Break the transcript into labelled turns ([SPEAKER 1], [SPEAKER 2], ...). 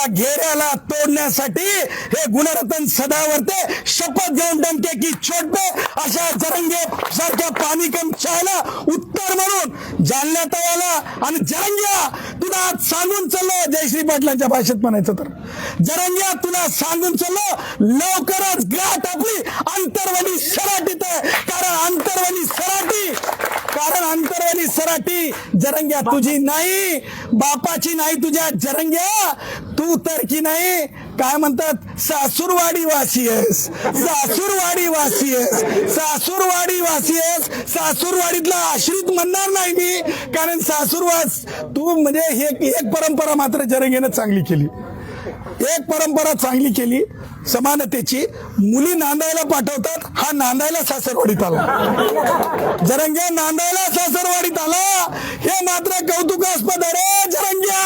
[SPEAKER 1] या घेऱ्याला तोडण्यासाठी हे गुणरत्न सदावरते शपथ घेऊन डमके की छोट अशा जरंगे सारख्या पाणी कम चायला उत्तर म्हणून जालण्यात आला आणि जरंग्या तुला आज सांगून चाललो. जयश्री पाटलांच्या भाषेत म्हणायचं तर. जरंग्या तुला सांगून चाललो. लवकरच गाठ आपली अंतरवणी सराटीत आहे. कारण अंतरवणी कारण सराटी जरंग्या तुझी नाही बापाची नाही तुझ्या जरंग्या तू तर की नाही. काय म्हणतात? सासूरवाडी वासी आहेस. सासूरवाडी वासी आहेस. सासूरवाडी वासी आहेस. सासूरवाडीतला आश्रित म्हणणार नाही मी. कारण सासूरवास तू म्हणजे हे एक परंपरा मात्र जरंगेनं चांगली केली. एक परंपरा चांगली केली समानतेची. मुली नांदायला पाठवतात हा नांदायला सासरवाडीत आला. जरंग्या नांदायला सासरवाडीत आला. हे मात्र कौतुकास्पद अरे जरंग्या